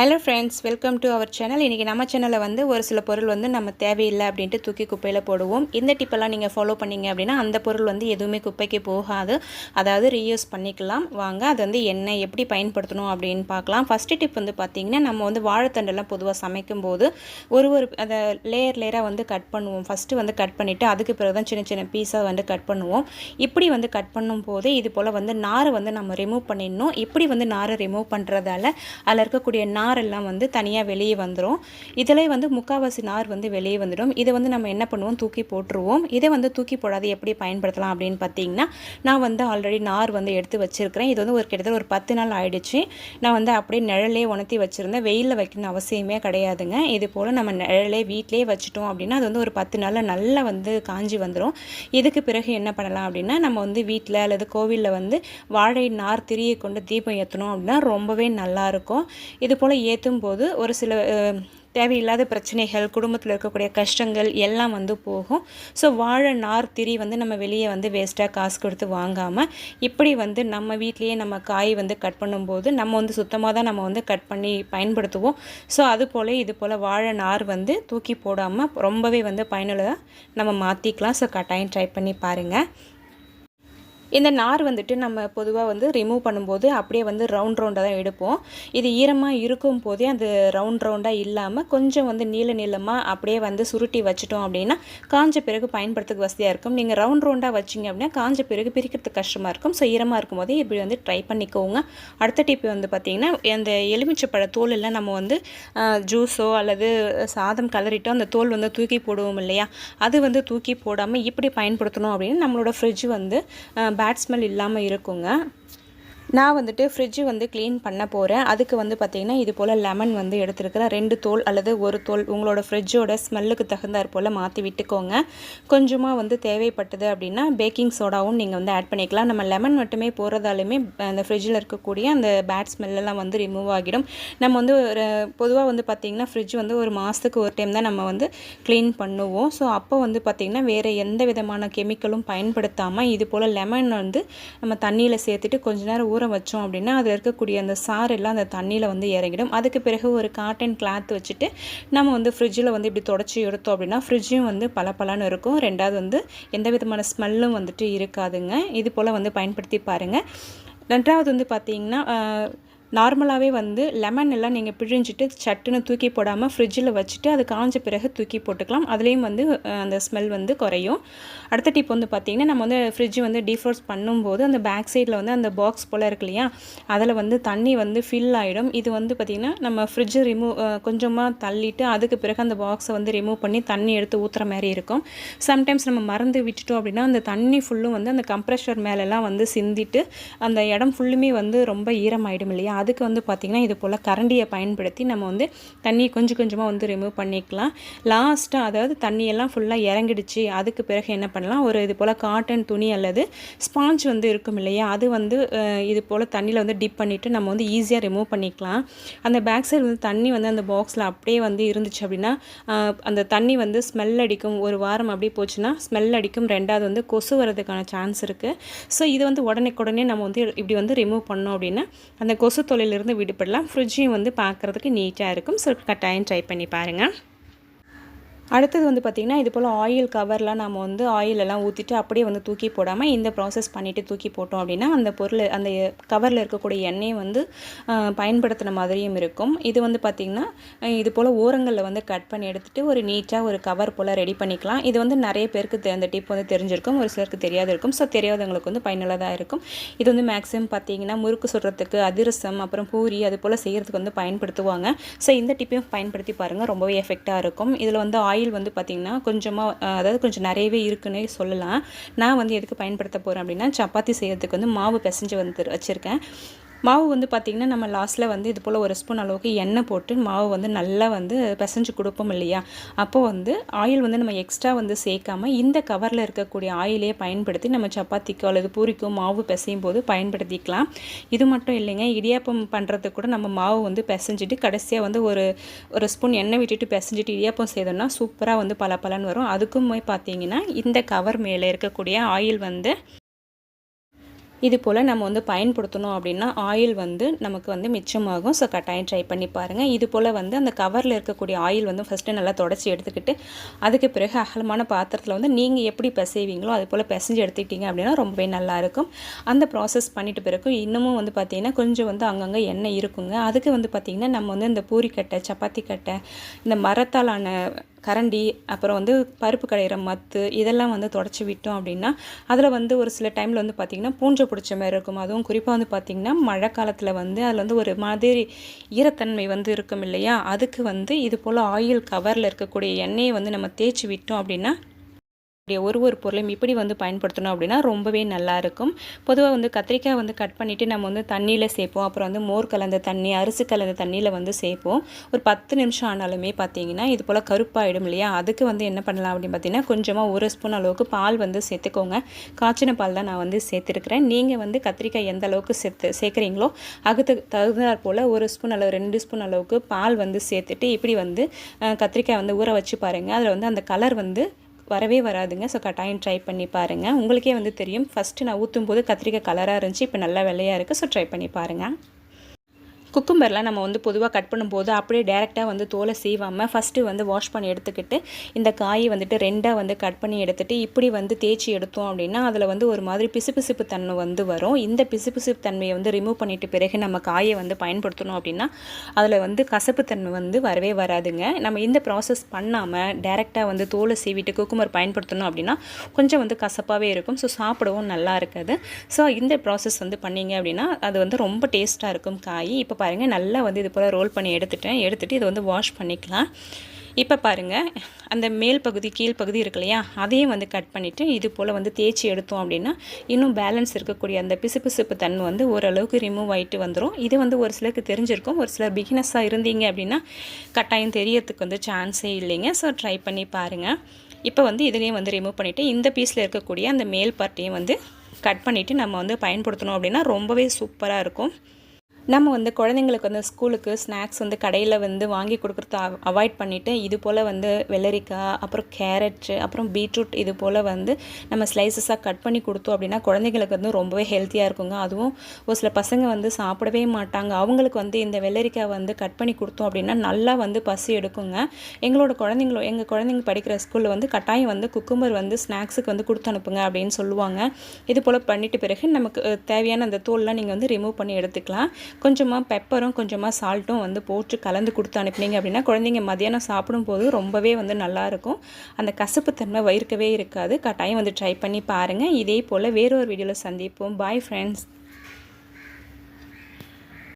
Hello friends welcome to our channel இன்றைக்கி நம்ம சேனலில் வந்து ஒரு சில பொருள் வந்து நம்ம தேவையில்லை அப்படின்ட்டு தூக்கி குப்பையில் போடுவோம். இந்த டிப்பெல்லாம் நீங்கள் ஃபாலோ பண்ணீங்க அப்படின்னா அந்த பொருள் வந்து எதுவுமே குப்பைக்கு போகாது. அதாவது ரீயூஸ் பண்ணிக்கலாம். வாங்க அது வந்து என்ன எப்படி பயன்படுத்தணும் அப்படின்னு பார்க்கலாம். ஃபஸ்ட்டு டிப் வந்து பார்த்திங்கன்னா நம்ம வந்து வாழைத்தண்டெல்லாம் பொதுவாக சமைக்கும் போது ஒரு ஒரு அதை லேயர் லேயராக வந்து கட் பண்ணுவோம். ஃபஸ்ட்டு வந்து கட் பண்ணிவிட்டு அதுக்கு பிறகு தான் சின்ன சின்ன பீஸாக வந்து கட் பண்ணுவோம். இப்படி வந்து கட் பண்ணும் போது இது போல் வந்து நாரை வந்து நம்ம ரிமூவ் பண்ணிடணும். இப்படி வந்து நாரை ரிமூவ் பண்ணுறதால அதில் இருக்கக்கூடிய நார் நாரெல்லாம் வந்து தனியாக வெளியே வந்துடும் இதிலே வந்து முக்கால்வாசி நார் வந்து வெளியே வந்துடும். இதை வந்து நம்ம என்ன பண்ணுவோம்? தூக்கி போட்டுருவோம். இதை வந்து தூக்கி போடாது எப்படி பயன்படுத்தலாம் அப்படின்னு பார்த்தீங்கன்னா நான் வந்து ஆல்ரெடி நார் வந்து எடுத்து வச்சுருக்கிறேன். இது வந்து ஒரு கிட்டத்தட்ட ஒரு பத்து நாள் ஆயிடுச்சு. நான் வந்து அப்படியே நிழலே உணர்த்தி வச்சுருந்தேன். வெயிலில் வைக்கணும் அவசியமே கிடையாதுங்க. இது போல் நம்ம நிழலே வீட்டிலே வச்சுட்டோம் அப்படின்னா அது வந்து ஒரு பத்து நாளில் நல்லா வந்து காஞ்சி வந்துடும் இதுக்கு பிறகு என்ன பண்ணலாம் அப்படின்னா நம்ம வந்து வீட்டில் அல்லது கோவிலில் வந்து வாழை நார் திரியை கொண்டு தீபம் ஏற்றணும் அப்படின்னா ரொம்பவே நல்லாயிருக்கும் இது போல் ஏற்றும் போது ஒரு சில தேவையில்லாத பிரச்சனைகள் குடும்பத்தில் இருக்கக்கூடிய கஷ்டங்கள் எல்லாம் வந்து போகும். ஸோ வாழை நார் திரி வந்து நம்ம வெளியே வந்து வேஸ்ட்டாக காசு கொடுத்து வாங்காமல் இப்படி வந்து நம்ம வீட்லேயே நம்ம காய் வந்து கட் பண்ணும்போது நம்ம வந்து சுத்தமாக தான் நம்ம வந்து கட் பண்ணி பயன்படுத்துவோம். ஸோ அது போல் இது போல் வாழை நார் வந்து தூக்கி போடாமல் ரொம்பவே வந்து பயனுள்ளதாக நம்ம மாற்றிக்கலாம் ஸோ கட்டாயம் ட்ரை பண்ணி பாருங்கள் இந்த நார் வந்துட்டு நம்ம பொதுவாக வந்து ரிமூவ் பண்ணும்போது அப்படியே வந்து ரவுண்ட் ரவுண்டாக தான் எடுப்போம். இது ஈரமாக இருக்கும் போதே அது ரவுண்ட் ரவுண்டாக இல்லாமல் கொஞ்சம் வந்து நீள நீளமாக அப்படியே வந்து சுருட்டி வச்சிட்டோம் அப்படின்னா காஞ்ச பிறகு பயன்படுத்துறதுக்கு வசதியாக இருக்கும். நீங்கள் ரவுண்ட் ரவுண்டாக வச்சிங்க அப்படின்னா காஞ்ச பிறகு பிரிக்கிறதுக்கு கஷ்டமாக இருக்கும். ஸோ ஈரமாக இருக்கும் போதே இப்படி வந்து ட்ரை பண்ணிக்கோங்க. அடுத்த டிப் வந்து பார்த்திங்கன்னா அந்த எலுமிச்சைப்பழ தோல் எல்லாம் நம்ம வந்து ஜூஸோ அல்லது சாதம் கலரிட்டோ அந்த தோல் வந்து தூக்கி போடுவோம் இல்லையா? அது வந்து தூக்கி போடாமல் இப்படி பயன்படுத்தணும் அப்படின்னு நம்மளோட ஃப்ரிட்ஜ் வந்து பேட் ஸ்மெல் இல்லாமல் இருக்குங்க. நான் வந்துட்டு ஃப்ரிட்ஜு வந்து க்ளீன் பண்ண போகிறேன் அதுக்கு வந்து பார்த்திங்கன்னா இது போல் லெமன் வந்து எடுத்துருக்கிறேன். ரெண்டு தோல் அல்லது ஒரு தோல் உங்களோட ஃப்ரிட்ஜோட ஸ்மெல்லுக்கு தகுந்தாற் போல் மாற்றி விட்டுக்கோங்க. கொஞ்சமாக வந்து தேவைப்பட்டது அப்படின்னா பேக்கிங் சோடாவும் நீங்கள் வந்து ஆட் பண்ணிக்கலாம். நம்ம லெமன் மட்டுமே போகிறதாலுமே அந்த ஃப்ரிட்ஜில் இருக்கக்கூடிய அந்த பேட் ஸ்மெல்லாம் வந்து ரிமூவ் ஆகிடும். நம்ம வந்து ஒரு பொதுவாக வந்து பார்த்திங்கன்னா ஃப்ரிட்ஜ் வந்து ஒரு மாதத்துக்கு ஒரு டைம் தான் நம்ம வந்து க்ளீன் பண்ணுவோம். ஸோ அப்போ வந்து பார்த்திங்கன்னா வேறு எந்த விதமான கெமிக்கலும் பயன்படுத்தாமல் இது போல் லெமன் வந்து நம்ம தண்ணியில் சேர்த்துட்டு கொஞ்ச நேரம் ஊற வச்சோம் அப்படின்னா அதில் இருக்கக்கூடிய அந்த சாறு எல்லாம் அந்த தண்ணியில் வந்து இறங்கிடும். அதுக்கு பிறகு ஒரு காட்டன் கிளாத் வச்சுட்டு நம்ம வந்து ஃப்ரிட்ஜில் வந்து இப்படி தொடச்சி எடுத்தோம் அப்படின்னா ஃப்ரிட்ஜும் வந்து பளபளன்னு இருக்கும். ரெண்டாவது வந்து எந்த விதமான ஸ்மெல்லும் வந்துட்டு இருக்காதுங்க. இது போல் வந்து பயன்படுத்தி பாருங்கள் ரெண்டாவது வந்து பார்த்திங்கன்னா நார்மலாகவே வந்து லெமன் எல்லாம் நீங்கள் பிழிஞ்சிட்டு சட்டுன்னு தூக்கி போடாமல் ஃப்ரிட்ஜில் வச்சுட்டு அது காஞ்ச பிறகு தூக்கி போட்டுக்கலாம். அதுலேயும் வந்து அந்த ஸ்மெல் வந்து குறையும். அடுத்த டிப் வந்து பார்த்திங்கன்னா நம்ம வந்து ஃப்ரிட்ஜ் வந்து டீஃப்ரோஸ் பண்ணும்போது அந்த பேக் சைடில் வந்து அந்த பாக்ஸ் போல் இருக்கு இல்லையா? அதில் வந்து தண்ணி வந்து ஃபில் ஆகிடும் இது வந்து பார்த்திங்கன்னா நம்ம ஃப்ரிட்ஜை ரிமூவ் கொஞ்சமாக தள்ளிட்டு அதுக்கு பிறகு அந்த பாக்ஸை வந்து ரிமூவ் பண்ணி தண்ணி எடுத்து ஊற்றுற மாதிரி இருக்கும். சம்டைம்ஸ் நம்ம மறந்து விட்டுட்டோம் அப்படின்னா அந்த தண்ணி ஃபுல்லும் வந்து அந்த கம்ப்ரெஷர் மேலெல்லாம் வந்து சிந்திட்டு அந்த இடம் ஃபுல்லுமே வந்து ரொம்ப ஈரமாயிடும் இல்லையா? அதுக்கு வந்து பார்த்திங்கன்னா இது போல் கரண்டியை பயன்படுத்தி நம்ம வந்து தண்ணியை கொஞ்சம் கொஞ்சமாக வந்து ரிமூவ் பண்ணிக்கலாம். லாஸ்ட்டாக அதாவது தண்ணியெல்லாம் ஃபுல்லாக இறங்கிடுச்சு. அதுக்கு பிறகு என்ன பண்ணலாம்? ஒரு இது போல் காட்டன் துணி அல்லது ஸ்பாஞ்ச் வந்து இருக்கும் இல்லையா? அது வந்து இது போல் தண்ணியில் வந்து டிப் பண்ணிவிட்டு நம்ம வந்து ஈஸியாக ரிமூவ் பண்ணிக்கலாம். அந்த பேக் சைடு வந்து தண்ணி வந்து அந்த பாக்ஸில் அப்படியே வந்து இருந்துச்சு அப்படின்னா அந்த தண்ணி வந்து ஸ்மெல் அடிக்கும். ஒரு வாரம் அப்படியே போச்சுன்னா ஸ்மெல் அடிக்கும். ரெண்டாவது வந்து கொசு வரதுக்கான சான்ஸ் இருக்குது ஸோ இது வந்து உடனே நம்ம வந்து இப்படி வந்து ரிமூவ் பண்ணோம் அப்படின்னா அந்த கொசு தொழிலிருந்து விடுபடலாம். ஃப்ரிட்ஜையும் வந்து பார்க்குறதுக்கு நீட்டாக இருக்கும். ஸோ கட்டாயம் ட்ரை பண்ணி பாருங்கள் அடுத்தது வந்து பார்த்திங்கன்னா இது போல் ஆயில் கவர்லாம் நம்ம வந்து ஆயிலெல்லாம் ஊற்றிட்டு அப்படியே வந்து தூக்கி போடாமல் இந்த ப்ராசஸ் பண்ணிவிட்டு தூக்கி போட்டோம் அப்படின்னா அந்த பொருள் அந்த கவரில் இருக்கக்கூடிய எண்ணெய் வந்து பயன்படுத்தின மாதிரியும் இருக்கும். இது வந்து பார்த்திங்கன்னா இது போல் ஓரங்களில் வந்து கட் பண்ணி எடுத்துகிட்டு ஒரு நீட்டாக ஒரு கவர் போல் ரெடி பண்ணிக்கலாம். இது வந்து நிறைய பேருக்கு தெ- அந்த டிப் வந்து தெரிஞ்சிருக்கும். ஒரு சிலருக்கு தெரியாது இருக்கும். ஸோ தெரியாதவங்களுக்கு வந்து பயனுள்ளதாக இருக்கும். இது வந்து மேக்ஸிமம் பார்த்தீங்கன்னா முறுக்கு சுடுறதுக்கு அதிரசம் அப்புறம் பூரி அது போல் செய்கிறதுக்கு வந்து பயன்படுத்துவாங்க. ஸோ இந்த டிப்பையும் பயன்படுத்தி பாருங்கள் ரொம்பவே எஃபெக்டாக இருக்கும். இதில் வந்து ஆயில் வந்து பார்த்திங்கன்னா கொஞ்சமாக அதாவது கொஞ்சம் நிறையவே இருக்குன்னே சொல்லலாம். நான் வந்து எதுக்கு பயன்படுத்த போகிறேன் அப்படின்னா சப்பாத்தி செய்கிறதுக்கு வந்து மாவு பிசைஞ்சு வந்து வச்சுருக்கேன். மாவு வந்து பார்த்திங்கன்னா நம்ம லாஸ்ட்டில் வந்து இது போல் ஒரு ஸ்பூன் அளவுக்கு எண்ணெய் போட்டு மாவு வந்து நல்லா வந்து பிசைஞ்சு கொடுப்போம் இல்லையா? அப்போ வந்து ஆயில் வந்து நம்ம எக்ஸ்ட்ரா வந்து சேர்க்காம இந்த கவரில் இருக்கக்கூடிய ஆயிலே பயன்படுத்தி நம்ம சப்பாத்திக்கோ அல்லது பூரிக்கோ மாவு பிசையும் போது பயன்படுத்திக்கலாம். இது மட்டும் இல்லைங்க இடியாப்பம் பண்ணுறதுக்கு கூட நம்ம மாவு வந்து பிசைஞ்சிட்டு கடைசியாக வந்து ஒரு ஒரு ஸ்பூன் எண்ணெய் விட்டுட்டு பிசைஞ்சிட்டு இடியாப்பம் செய்தோம்னா சூப்பராக வந்து பல பலன் வரும். அதுக்குமே பார்த்தீங்கன்னா இந்த கவர் மேலே இருக்கக்கூடிய ஆயில் வந்து இது போல் நம்ம வந்து பயன்படுத்தணும் அப்படின்னா ஆயில் வந்து நமக்கு வந்து மிச்சமாகும். ஸோ கட்டாயம் ட்ரை பண்ணி பாருங்கள் இது போல் வந்து அந்த கவரில் இருக்கக்கூடிய ஆயில் வந்து ஃபஸ்ட்டு நல்லா தொடச்சி எடுத்துக்கிட்டு அதுக்கு பிறகு அகலமான பாத்திரத்தில் வந்து நீங்கள் எப்படி பிசைவீங்களோ அது போல் பிசைஞ்சு எடுத்துக்கிட்டீங்க அப்படின்னா ரொம்பவே நல்லாயிருக்கும் அந்த ப்ராசஸ் பண்ணிட்டு பிறகு இன்னமும் வந்து பார்த்திங்கன்னா கொஞ்சம் வந்து அங்கங்கே எண்ணெய் இருக்குங்க. அதுக்கு வந்து பார்த்திங்கன்னா நம்ம வந்து இந்த பூரிக்கட்டை சப்பாத்தி கட்டை இந்த மரத்தாலான கரண்டி அப்புறம் வந்து பருப்பு கடையிற மத்து இதெல்லாம் வந்து தொடச்சி விட்டோம் அப்படின்னா அதில் வந்து ஒரு சில டைமில் வந்து பார்த்திங்கன்னா பூஞ்சை பிடிச்ச மாதிரி இருக்கும். அதுவும் குறிப்பாக வந்து பார்த்திங்கன்னா மழை காலத்தில் வந்து அதில் வந்து ஒரு மாதிரி ஈரத்தன்மை வந்து இருக்கும் இல்லையா? அதுக்கு வந்து இது போல் ஆயில் கவரில் இருக்கக்கூடிய எண்ணெயை வந்து நம்ம தேய்ச்சி விட்டோம் அப்படின்னா இப்படி ஒரு ஒரு பொருளையும் இப்படி வந்து பயன்படுத்தணும் அப்படின்னா ரொம்பவே நல்லாயிருக்கும். பொதுவாக வந்து கத்திரிக்காய் வந்து கட் பண்ணிவிட்டு நம்ம வந்து தண்ணியில் சேர்ப்போம். அப்புறம் வந்து மோர் கலந்த தண்ணி அரிசி கலந்த தண்ணியில் வந்து சேர்ப்போம். ஒரு பத்து நிமிஷம் ஆனாலுமே பார்த்தீங்கன்னா இது போல் கருப்பாயிடும் இல்லையா? அதுக்கு வந்து என்ன பண்ணலாம் அப்படின்னு பார்த்தீங்கன்னா கொஞ்சமாக ஒரு ஸ்பூன் அளவுக்கு பால் வந்து சேர்த்துக்கோங்க. காய்ச்சின பால் தான் நான் வந்து சேர்த்துருக்குறேன். நீங்கள் வந்து கத்திரிக்காய் எந்த அளவுக்கு சேர்த்து சேர்க்குறீங்களோ அதுக்கு தகுந்தாற் போல் ஒரு ஸ்பூன் அளவு ரெண்டு ஸ்பூன் அளவுக்கு பால் வந்து சேர்த்துட்டு இப்படி வந்து கத்திரிக்காய் வந்து ஊற வச்சு பாருங்கள் அதில் வந்து அந்த கலர் வந்து வரவே வராதுங்க. ஸோ கட்டாயம் ட்ரை பண்ணி பாருங்கள் உங்களுக்கே வந்து தெரியும். ஃபஸ்ட்டு நான் ஊற்றும் போது கத்திரிக்காய் கலராக இருந்துச்சு. இப்போ நல்லா வெள்ளையாக இருக்குது ஸோ ட்ரை பண்ணி பாருங்கள் குக்கும்பர்லாம் நம்ம வந்து பொதுவாக கட் பண்ணும்போது அப்படியே டேரெக்டாக வந்து தோலை சீவாமல் ஃபஸ்ட்டு வந்து வாஷ் பண்ணி எடுத்துக்கிட்டு இந்த காயை வந்துட்டு ரெண்டாக வந்து கட் பண்ணி எடுத்துகிட்டு இப்படி வந்து தேய்ச்சி எடுத்தோம் அப்படின்னா அதில் வந்து ஒரு மாதிரி பிசுபிசுப்பு தன்மை வந்து வரும். இந்த பிசுபிசுப்பு தன்மையை வந்து ரிமூவ் பண்ணிட்டு பிறகு நம்ம காயை வந்து பயன்படுத்தணும் அப்படின்னா அதில் வந்து கசப்பு தன்மை வந்து வரவே வராதுங்க. நம்ம இந்த ப்ராசஸ் பண்ணாமல் டேரெக்டாக வந்து தோலை சீவிட்டு குக்குமர் பயன்படுத்தணும் அப்படின்னா கொஞ்சம் வந்து கசப்பாகவே இருக்கும். ஸோ சாப்பிடவும் நல்லா இருக்காது. ஸோ இந்த ப்ராசஸ் வந்து பண்ணிங்க அப்படின்னா அது வந்து ரொம்ப டேஸ்ட்டாக இருக்கும் காய். இப்போ பாருங்கள் நல்லா வந்து இது போல் ரோல் பண்ணி எடுத்துட்டேன். எடுத்துகிட்டு இதை வந்து வாஷ் பண்ணிக்கலாம். இப்போ பாருங்கள் அந்த மேல் பகுதி கீழ் பகுதி இருக்கு இல்லையா? அதையும் வந்து கட் பண்ணிவிட்டு இது போல் வந்து தேய்ச்சி எடுத்தோம் அப்படின்னா இன்னும் பேலன்ஸ் இருக்கக்கூடிய அந்த பிசுபிசுப்பு தன்மை வந்து ஓரளவுக்கு ரிமூவ் ஆகிட்டு வந்துடும் இது வந்து ஒரு சிலருக்கு தெரிஞ்சிருக்கும். ஒரு சிலர் பிகினஸாக இருந்தீங்க அப்படின்னா கட்டாயம் தெரியறதுக்கு வந்து சான்ஸே இல்லைங்க. ஸோ ட்ரை பண்ணி பாருங்கள் இப்போ வந்து இதுலேயும் வந்து ரிமூவ் பண்ணிவிட்டு இந்த பீஸில் இருக்கக்கூடிய அந்த மேல் பார்ட்டையும் வந்து கட் பண்ணிவிட்டு நம்ம வந்து பயன்படுத்தணும் அப்படின்னா ரொம்பவே சூப்பராக இருக்கும். நம்ம வந்து குழந்தைங்களுக்கு வந்து ஸ்கூலுக்கு ஸ்நாக்ஸ் வந்து கடையில் வந்து வாங்கி கொடுக்குறத அவாய்ட் பண்ணிவிட்டு இது போல் வந்து வெள்ளரிக்காய் அப்புறம் கேரட்டு அப்புறம் பீட்ரூட் இது போல் வந்து நம்ம ஸ்லைசஸாக கட் பண்ணி கொடுத்தோம் அப்படின்னா குழந்தைங்களுக்கு வந்து ரொம்பவே ஹெல்த்தியாக இருக்குங்க. அதுவும் ஒரு சில பசங்க வந்து சாப்பிடவே மாட்டாங்க. அவங்களுக்கு வந்து இந்த வெள்ளரிக்காய் வந்து கட் பண்ணி கொடுத்தோம் அப்படின்னா நல்லா வந்து பசி எடுக்குங்க. எங்களோட குழந்தைங்களோ எங்கள் குழந்தைங்க படிக்கிற ஸ்கூலில் வந்து கட்டாயம் வந்து குக்கும்பர் வந்து ஸ்நாக்ஸுக்கு வந்து கொடுத்து அனுப்புங்க அப்படின்னு சொல்லுவாங்க. இது போல் பண்ணிட்டு பிறகு நமக்கு தேவையான அந்த தோல்லாம் நீங்கள் வந்து ரிமூவ் பண்ணி எடுத்துக்கலாம். கொஞ்சமாக பெப்பரும் கொஞ்சமாக சால்ட்டும் வந்து போட்டு கலந்து கொடுத்து அனுப்பினீங்க அப்படின்னா குழந்தைங்க மதியானம் சாப்பிடும்போது ரொம்பவே வந்து நல்லாயிருக்கும் அந்த கசப்புத்தன்மை வயிற்கவே இருக்காது. கட்டாயம் வந்து ட்ரை பண்ணி பாருங்கள் இதே போல் வேறொரு வீடியோவில் சந்திப்போம். Bye friends